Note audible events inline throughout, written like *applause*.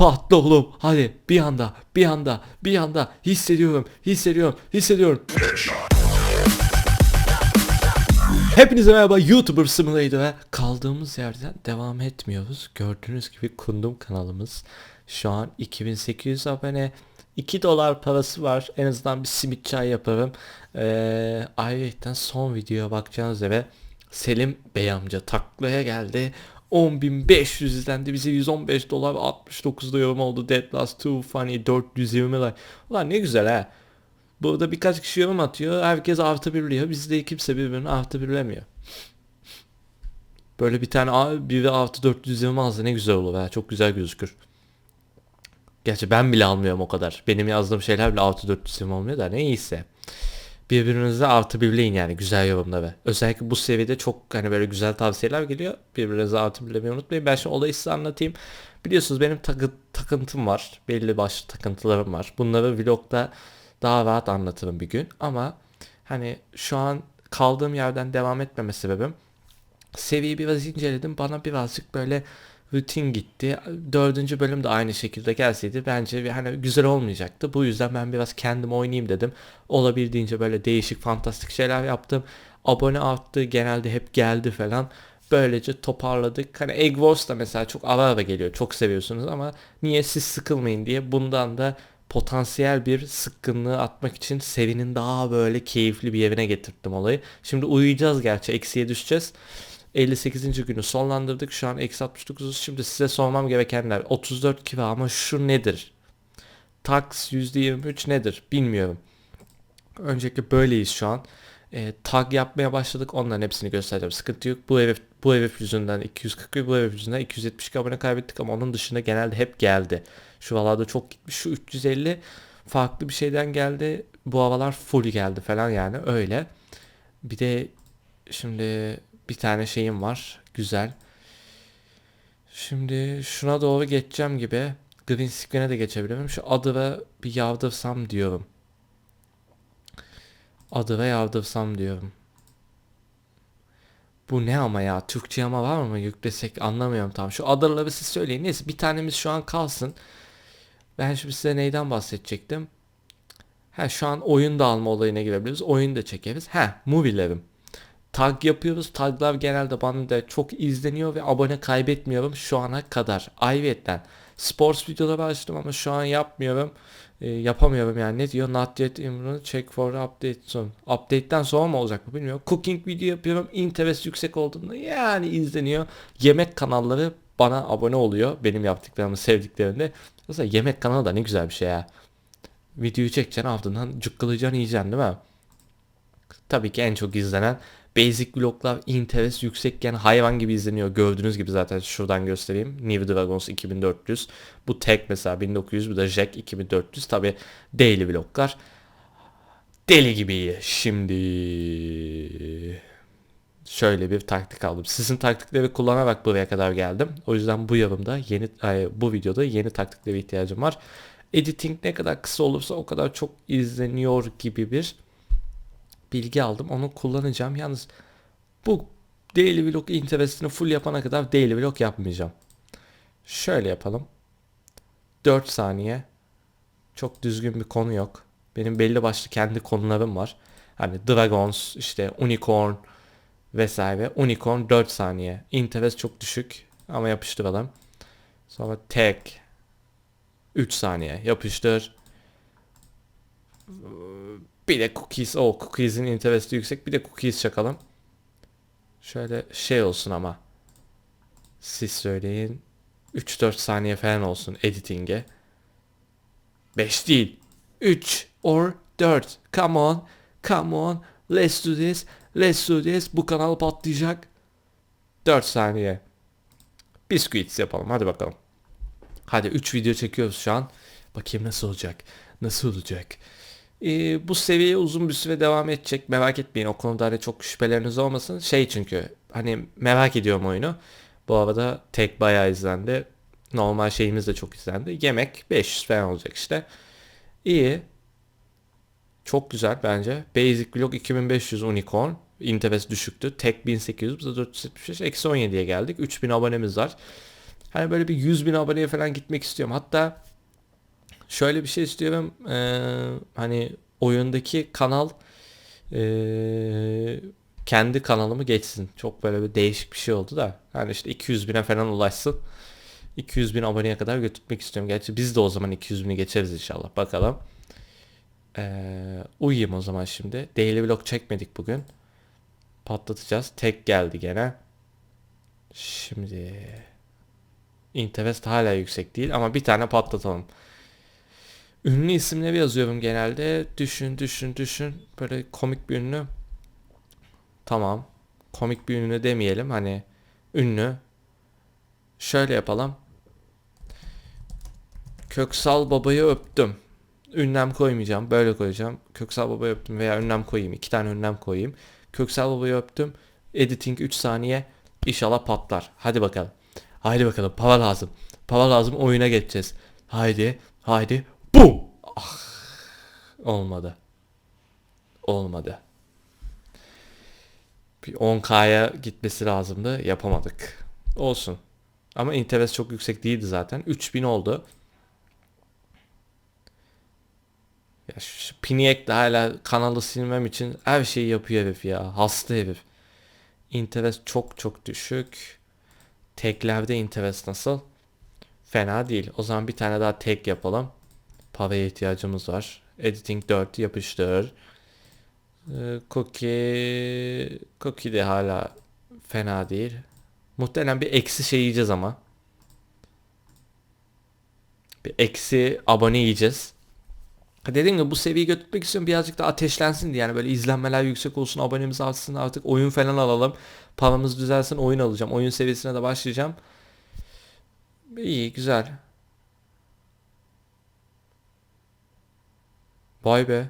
patla oğlum. Hadi bir anda bir anda bir anda hissediyorum hissediyorum hissediyorum. Hepinize merhaba YouTuber Simulator'a kaldığımız yerden devam etmiyoruz. Gördüğünüz gibi kundum kanalımız şu an 2800 abone 2 dolar parası var. En azından bir simit çay yaparım. Ee, ayrıca son videoya bakacağınız üzere Selim Bey amca taklaya geldi. 10.500 izlendi. Bize 115 dolar 69 da yorum oldu. Dead Last 2 Funny 420 like. Ulan ne güzel ha. Burada birkaç kişi yorum atıyor. Herkes artı birliyor. Bizde kimse birbirini artı birlemiyor. Böyle bir tane biri artı 400 yorum alsa ne güzel olur ha. Çok güzel gözükür. Gerçi ben bile almıyorum o kadar. Benim yazdığım şeyler bile artı 400 yorum olmuyor da neyse. Birbirinize artı birleyin yani güzel yorumları. Özellikle bu seviyede çok hani böyle güzel tavsiyeler geliyor. Birbirinize artı birlemeyi unutmayın. Ben şimdi olayı size anlatayım. Biliyorsunuz benim takı, takıntım var. Belli başlı takıntılarım var. Bunları vlogda daha rahat anlatırım bir gün. Ama hani şu an kaldığım yerden devam etmeme sebebim seviyeyi biraz inceledim. Bana birazcık böyle rutin gitti. Dördüncü bölüm de aynı şekilde gelseydi bence bir hani güzel olmayacaktı. Bu yüzden ben biraz kendim oynayayım dedim. Olabildiğince böyle değişik fantastik şeyler yaptım. Abone arttı genelde hep geldi falan. Böylece toparladık. Hani Egg Wars da mesela çok ara ara geliyor. Çok seviyorsunuz ama niye siz sıkılmayın diye bundan da potansiyel bir sıkkınlığı atmak için Sevin'in daha böyle keyifli bir yerine getirttim olayı. Şimdi uyuyacağız gerçi eksiye düşeceğiz. 58. günü sonlandırdık. Şu an eksi 69'uz. Şimdi size sormam gerekenler 34 kilo ama şu nedir? Tax %23 nedir? Bilmiyorum. Öncelikle böyleyiz şu an. E, tag yapmaya başladık. Onların hepsini göstereceğim. Sıkıntı yok. Bu herif, bu herif yüzünden 240 bu herif yüzünden 272 abone kaybettik ama onun dışında genelde hep geldi. Şu havalarda çok gitmiş. Şu 350 farklı bir şeyden geldi. Bu havalar full geldi falan yani öyle. Bir de şimdi bir tane şeyim var. Güzel. Şimdi şuna doğru geçeceğim gibi. Green screen'e de geçebilirim. Şu adı ve bir yavdırsam diyorum. Adı ve yavdırsam diyorum. Bu ne ama ya? Türkçe ama var mı? Yüklesek anlamıyorum tam. Şu adırları siz söyleyin. Neyse bir tanemiz şu an kalsın. Ben şimdi size neyden bahsedecektim? Ha şu an oyun da alma olayına girebiliriz. Oyun da çekeriz. Ha movie'lerim. Tag yapıyoruz. Taglar genelde bana da çok izleniyor ve abone kaybetmiyorum şu ana kadar. Ayrıyeten sports videoları açtım ama şu an yapmıyorum. E, yapamıyorum yani ne diyor? Not yet imran check for update soon. Update'ten sonra mı olacak bu bilmiyorum. Cooking video yapıyorum. Interest yüksek olduğunda yani izleniyor. Yemek kanalları bana abone oluyor. Benim yaptıklarımı sevdiklerinde. Mesela yemek kanalı da ne güzel bir şey ya. Videoyu çekeceksin ardından cukkalayacaksın yiyeceksin değil mi? Tabii ki en çok izlenen Basic vloglar interest yüksekken hayvan gibi izleniyor. Gördüğünüz gibi zaten şuradan göstereyim. New Dragons 2400. Bu tek mesela 1900. Bu da Jack 2400. Tabi daily vloglar deli gibi iyi. Şimdi şöyle bir taktik aldım. Sizin taktikleri kullanarak buraya kadar geldim. O yüzden bu yorumda yeni bu videoda yeni taktiklere ihtiyacım var. Editing ne kadar kısa olursa o kadar çok izleniyor gibi bir bilgi aldım. Onu kullanacağım. Yalnız bu daily vlog interestini full yapana kadar daily vlog yapmayacağım. Şöyle yapalım. 4 saniye. Çok düzgün bir konu yok. Benim belli başlı kendi konularım var. Hani Dragons, işte Unicorn vesaire. Unicorn 4 saniye. Interest çok düşük ama yapıştıralım. Sonra tek 3 saniye yapıştır. Bir de cookies. O cookies'in interesti yüksek. Bir de cookies çakalım. Şöyle şey olsun ama. Siz söyleyin. 3-4 saniye falan olsun editing'e. 5 değil. 3 or 4. Come on. Come on. Let's do this. Let's do this. Bu kanal patlayacak. 4 saniye. Biscuits yapalım. Hadi bakalım. Hadi 3 video çekiyoruz şu an. Bakayım nasıl olacak. Nasıl olacak. Ee, bu seviye uzun bir süre devam edecek. Merak etmeyin o konuda hani çok şüpheleriniz olmasın. Şey çünkü hani merak ediyorum oyunu. Bu arada tek bayağı izlendi. Normal şeyimiz de çok izlendi. Yemek 500 falan olacak işte. İyi. Çok güzel bence. Basic Vlog 2500 Unicorn. Interest düşüktü. Tek 1800. Biz de 475. Eksi 17'ye geldik. 3000 abonemiz var. Hani böyle bir 100 bin aboneye falan gitmek istiyorum. Hatta şöyle bir şey istiyorum. Ee, hani oyundaki kanal ee, kendi kanalımı geçsin. Çok böyle bir değişik bir şey oldu da. Yani işte 200 bine falan ulaşsın. 200 bin aboneye kadar götürmek istiyorum. Gerçi biz de o zaman 200 bini geçeriz inşallah. Bakalım. Ee, uyuyayım o zaman şimdi. Daily vlog çekmedik bugün. Patlatacağız. Tek geldi gene. Şimdi interest hala yüksek değil ama bir tane patlatalım. Ünlü isimleri yazıyorum genelde. Düşün, düşün, düşün. Böyle komik bir ünlü. Tamam. Komik bir ünlü demeyelim. Hani ünlü. Şöyle yapalım. Köksal babayı öptüm. Ünlem koymayacağım. Böyle koyacağım. Köksal babayı öptüm veya ünlem koyayım. İki tane ünlem koyayım. Köksal babayı öptüm. Editing 3 saniye. İnşallah patlar. Hadi bakalım. Haydi bakalım. Para lazım. Para lazım. Oyuna geçeceğiz. Haydi. Haydi. Ah. Olmadı. Olmadı. Bir 10K'ya gitmesi lazımdı. Yapamadık. Olsun. Ama interest çok yüksek değildi zaten. 3000 oldu. Ya şu, Piniek de hala kanalı silmem için her şeyi yapıyor herif ya. Hasta herif. Interest çok çok düşük. Teklerde interest nasıl? Fena değil. O zaman bir tane daha tek yapalım. Paraya ihtiyacımız var. Editing 4 yapıştır. Ee, cookie Cookie de hala fena değil. Muhtemelen bir eksi şey yiyeceğiz ama. Bir eksi abone yiyeceğiz. Dediğim gibi bu seviyeyi götürmek istiyorum birazcık da ateşlensin diye yani böyle izlenmeler yüksek olsun abonemiz artsın artık oyun falan alalım paramız düzelsin oyun alacağım oyun seviyesine de başlayacağım İyi güzel vay be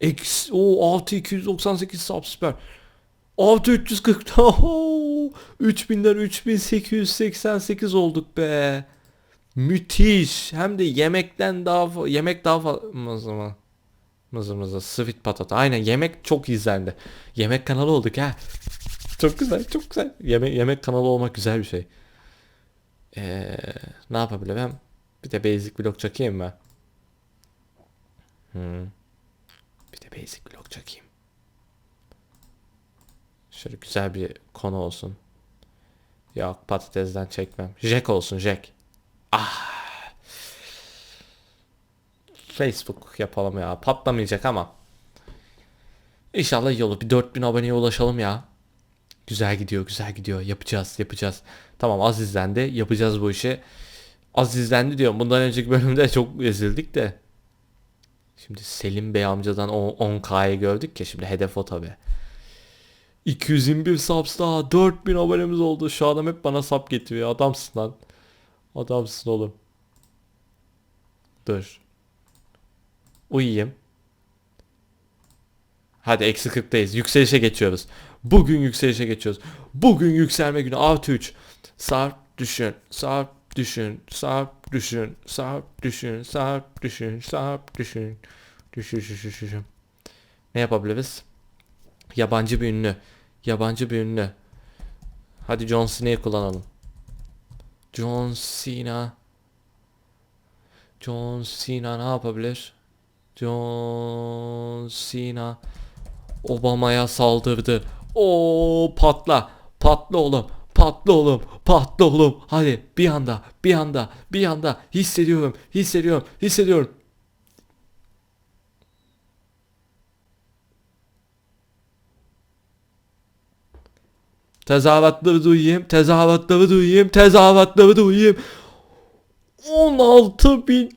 X o 6298 sub süper 6340 3000'den 3888 olduk be Müthiş. Hem de yemekten daha yemek daha fazla mızı mızı mızı sweet patata. Aynen yemek çok izlendi. Yemek kanalı olduk ha. Çok güzel, çok güzel. Yemek yemek kanalı olmak güzel bir şey. Ee, ne yapabilirim? Bir de basic vlog çekeyim mi? Hmm. Bir de basic vlog çekeyim. Şöyle güzel bir konu olsun. Yok patatesden çekmem. Jack olsun Jack. Ah. Facebook yapalım ya. Patlamayacak ama. İnşallah iyi olur. Bir 4000 aboneye ulaşalım ya. Güzel gidiyor, güzel gidiyor. Yapacağız, yapacağız. Tamam az izlendi. Yapacağız bu işi. Az izlendi diyorum. Bundan önceki bölümde çok ezildik de. Şimdi Selim Bey amcadan 10K'yı gördük ya. Şimdi hedef o tabi. 221 subs daha 4000 abonemiz oldu. Şu adam hep bana sap getiriyor. Adamsın lan. Adamsın oğlum. Dur. Uyuyayım. Hadi eksi 40'tayız. Yükselişe geçiyoruz. Bugün yükselişe geçiyoruz. Bugün yükselme günü artı 3. Sarp düşün. Sarp düşün. Sarp düşün. Sarp düşün. Sarp düşün. Sarp düşün. Düşün düşün düşün. Ne yapabiliriz? Yabancı bir ünlü. Yabancı bir ünlü. Hadi John Cena'yı kullanalım. John Cena. John Cena ne yapabilir? John Cena Obama'ya saldırdı. O patla. Patla oğlum. Patla oğlum. Patla oğlum. Hadi bir anda, bir anda, bir anda hissediyorum, hissediyorum, hissediyorum. Tezahüratları duyayım, tezahüratları duyayım, tezahüratları duyayım. 16.400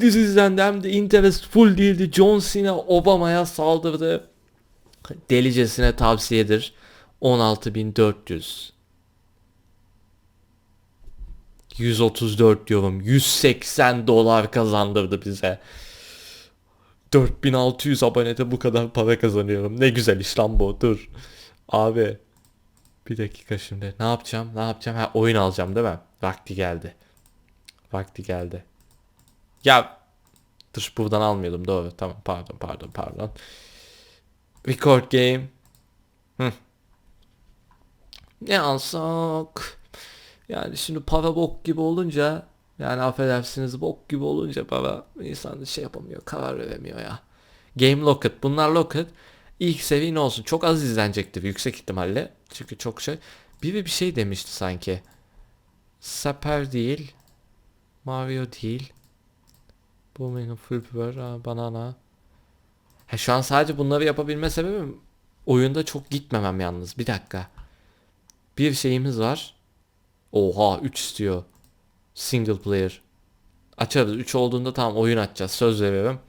izlendi hem de interest full değildi. John Cena Obama'ya saldırdı. Delicesine tavsiyedir. 16.400 134 diyorum. 180 dolar kazandırdı bize. 4600 abonede bu kadar para kazanıyorum. Ne güzel iş lan bu. Dur. Abi bir dakika şimdi. Ne yapacağım? Ne yapacağım? Ha oyun alacağım değil mi? Vakti geldi. Vakti geldi. Ya dur buradan almıyordum doğru. Tamam pardon pardon pardon. Record game. Hı. Ne alsak? Yani şimdi para bok gibi olunca yani affedersiniz bok gibi olunca para insan şey yapamıyor karar veremiyor ya. Game Locket bunlar Locket ilk seviye ne olsun çok az izlenecektir yüksek ihtimalle. Çünkü çok şey. Biri bir şey demişti sanki. Saper değil. Mario değil. Booming Flipper, ha, Banana. Ha, şu an sadece bunları yapabilme sebebim oyunda çok gitmemem yalnız. Bir dakika. Bir şeyimiz var. Oha 3 istiyor. Single player. Açarız. 3 olduğunda tamam oyun açacağız. Söz veriyorum.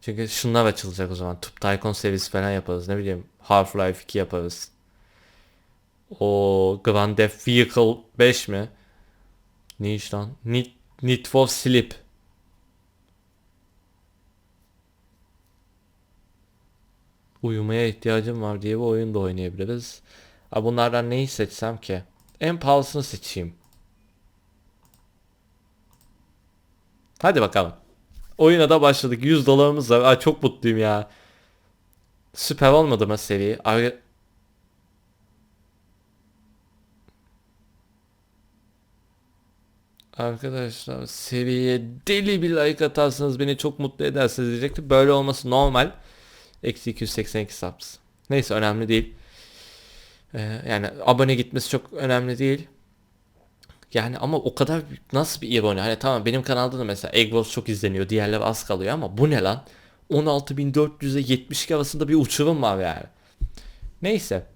Çünkü şunlar açılacak o zaman. Tube Tycoon serisi falan yaparız. Ne bileyim Half-Life 2 yaparız. O Grand Theft Vehicle 5 mi? Ne iş lan? Need, Need for Sleep. Uyumaya ihtiyacım var diye bir oyun da oynayabiliriz. Ha bunlardan neyi seçsem ki? En pahalısını seçeyim. Hadi bakalım. Oyuna da başladık. 100 dolarımız var. Ay çok mutluyum ya. Süper olmadı mı seri? Ar- Arkadaşlar seriye deli bir like atarsanız beni çok mutlu edersiniz diyecektim. Böyle olması normal. Eksi 282 subs. Neyse önemli değil. Ee, yani abone gitmesi çok önemli değil. Yani ama o kadar nasıl bir ironi. Hani tamam benim kanalda da mesela Egg Wars çok izleniyor. Diğerleri az kalıyor ama bu ne lan? 16.400'e 72 arasında bir uçurum var yani. Neyse.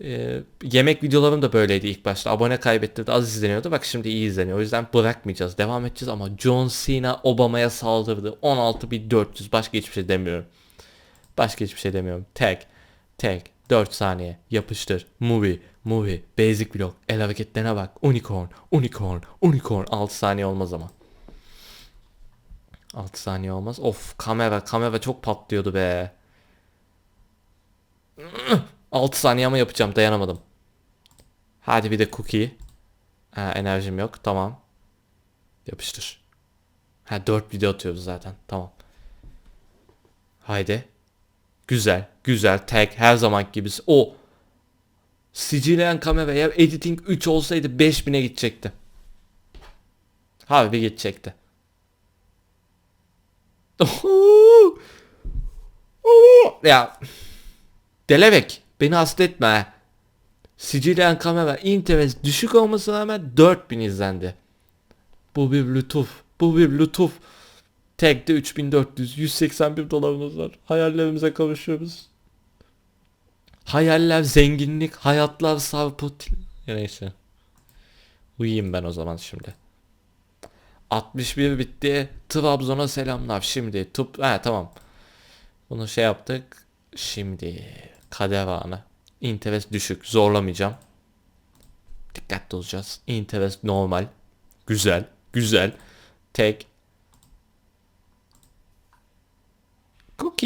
Ee, yemek videolarım da böyleydi ilk başta. Abone kaybettirdi az izleniyordu. Bak şimdi iyi izleniyor. O yüzden bırakmayacağız. Devam edeceğiz ama John Cena Obama'ya saldırdı. 16.400 başka hiçbir şey demiyorum. Başka hiçbir şey demiyorum. Tag. Tag. 4 saniye. Yapıştır. Movie. Movie. Basic vlog. El hareketlerine bak. Unicorn. Unicorn. Unicorn. 6 saniye olmaz ama. 6 saniye olmaz. Of kamera. Kamera çok patlıyordu be. 6 saniye ama yapacağım. Dayanamadım. Hadi bir de cookie. Ha, enerjim yok. Tamam. Yapıştır. Ha 4 video atıyoruz zaten. Tamam. Haydi. Güzel. Güzel. Tag her zaman gibi. O. Sicilyen kamera eğer editing 3 olsaydı 5000'e gidecekti. Harbi gidecekti. *laughs* ya. Delevek. Beni hasta etme ha. Sicilyen kamera internet düşük olmasına rağmen 4000 izlendi. Bu bir lütuf. Bu bir lütuf. Tag'de 3400, 181 dolarımız var. Hayallerimize kavuşuyoruz. Hayaller zenginlik, hayatlar sarput. Neyse. Uyuyayım ben o zaman şimdi. 61 bitti. Trabzon'a selamlar. Şimdi tıp... Ha tamam. Bunu şey yaptık. Şimdi kader anı. Interest düşük. Zorlamayacağım. Dikkatli olacağız. Interest normal. Güzel. Güzel. Tek.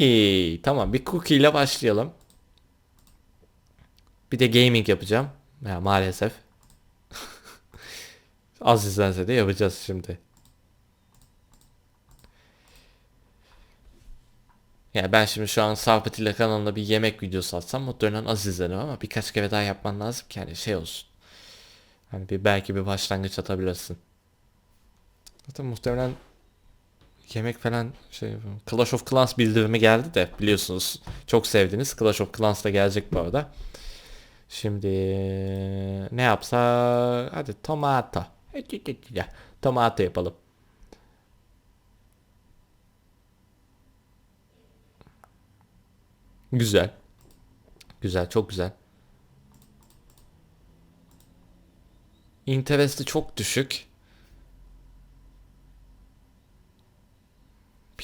Cookie. Tamam bir cookie ile başlayalım. Bir de gaming yapacağım. Ya maalesef. *laughs* Az izlense de yapacağız şimdi. Yani ben şimdi şu an Sarpat ile kanalında bir yemek videosu atsam muhtemelen az izlenir ama birkaç kere daha yapman lazım ki hani şey olsun. Hani bir belki bir başlangıç atabilirsin. Zaten muhtemelen yemek falan şey Clash of Clans bildirimi geldi de biliyorsunuz çok sevdiniz. Clash of Clans da gelecek bu arada. Şimdi ne yapsa hadi tomato. Tomato yapalım. Güzel. Güzel, çok güzel. Interest'i çok düşük.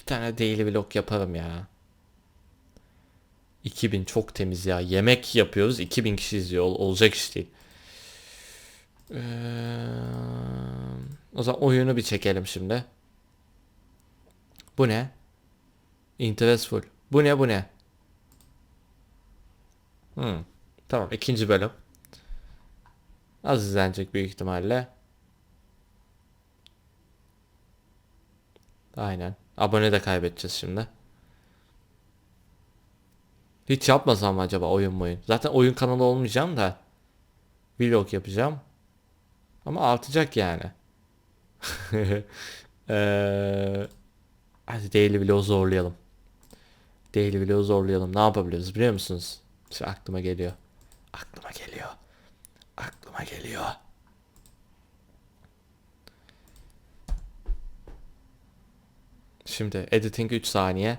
Tane daily vlog yaparım ya. 2000 çok temiz ya. Yemek yapıyoruz. 2000 kişi izliyor. Ol- olacak iş değil. Ee, o zaman oyunu bir çekelim şimdi. Bu ne? Interest full. Bu ne bu ne? Hmm. Tamam ikinci bölüm. Az izlenecek büyük ihtimalle. Aynen. Abone de kaybedeceğiz şimdi. Hiç yapmasam mı acaba oyun oyun? Zaten oyun kanalı olmayacağım da. vlog yapacağım. Ama artacak yani. Eee *laughs* hadi daily vlog zorlayalım. Daily vlog zorlayalım. Ne yapabiliriz biliyor musunuz? Şimdi aklıma geliyor. Aklıma geliyor. Aklıma geliyor. Şimdi editing 3 saniye.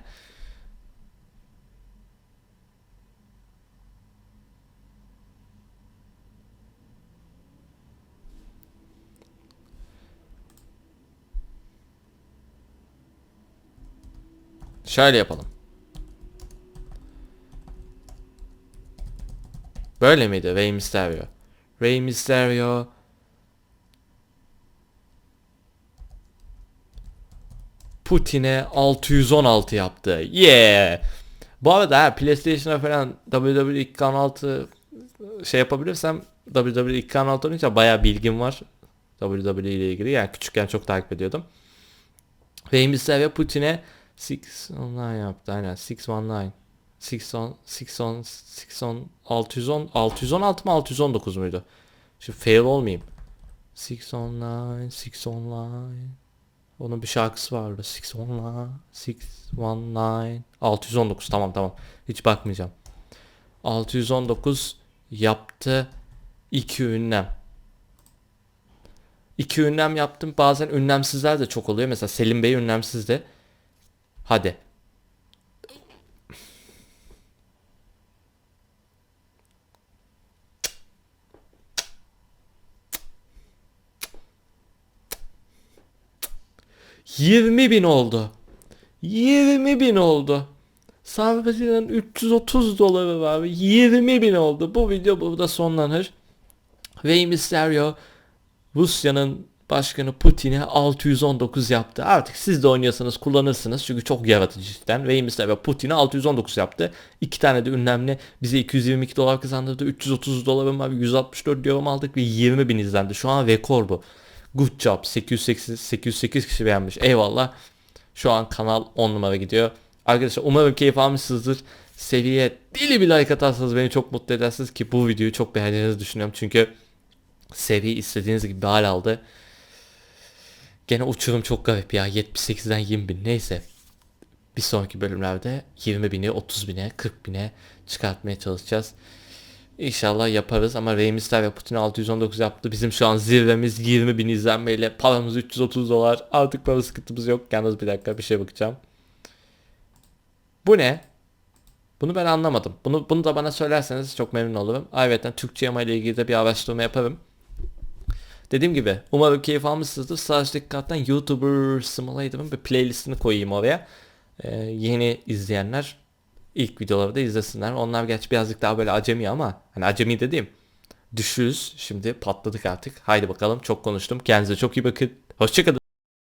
Şöyle yapalım. Böyle miydi Rey Mysterio? Rey Mysterio Putin'e 616 yaptı. Yeah. Bu arada ha, PlayStation'a falan WWE 2K16 şey yapabilirsem WWE 2K16 oynayınca bayağı bilgim var. WWE ile ilgili. Yani küçükken çok takip ediyordum. Rey Mysterio Putin'e 619 yaptı. Aynen 619. 610 610 610 610 616 mı 619 muydu? Şimdi fail olmayayım. 619 619 onun bir şarkısı vardı. 619 619 619 tamam tamam. Hiç bakmayacağım. 619 yaptı iki ünlem. İki ünlem yaptım. Bazen ünlemsizler de çok oluyor. Mesela Selim Bey ünlemsizdi. Hadi. Yirmi bin oldu. 20 bin oldu. Sarbaşı'nın 330 doları var. 20 bin oldu. Bu video burada sonlanır. Rey Mysterio Rusya'nın başkanı Putin'e 619 yaptı. Artık siz de oynuyorsanız kullanırsınız. Çünkü çok yaratıcı cidden. Rey Mysterio Putin'e 619 yaptı. İki tane de ünlemli bize 222 dolar kazandırdı. 330 dolarım var. 164 yorum aldık ve 20 bin izlendi. Şu an rekor bu. Good job. 808, 808 kişi beğenmiş. Eyvallah. Şu an kanal 10 numara gidiyor. Arkadaşlar umarım keyif almışsınızdır. Seviye deli bir like atarsanız beni çok mutlu edersiniz ki bu videoyu çok beğendiğinizi düşünüyorum. Çünkü seviye istediğiniz gibi bir hal aldı. Gene uçurum çok garip ya. 78'den 20 bin neyse. Bir sonraki bölümlerde 20 bini, 30 bine, 40 bine çıkartmaya çalışacağız. İnşallah yaparız ama Rey Mysterio ve Putin 619 yaptı. Bizim şu an zirvemiz 20 bin izlenmeyle. Paramız 330 dolar. Artık para sıkıntımız yok. Yalnız bir dakika bir şey bakacağım. Bu ne? Bunu ben anlamadım. Bunu bunu da bana söylerseniz çok memnun olurum. Ayrıca Türkçe yama ile ilgili de bir araştırma yaparım. Dediğim gibi umarım keyif almışsınızdır. Üstteki karttan YouTuber Simulator'ın bir playlistini koyayım oraya. Ee, yeni izleyenler ilk videoları da izlesinler. Onlar gerçi birazcık daha böyle acemi ama hani acemi dediğim düşüyoruz. Şimdi patladık artık. Haydi bakalım çok konuştum. Kendinize çok iyi bakın. Hoşçakalın.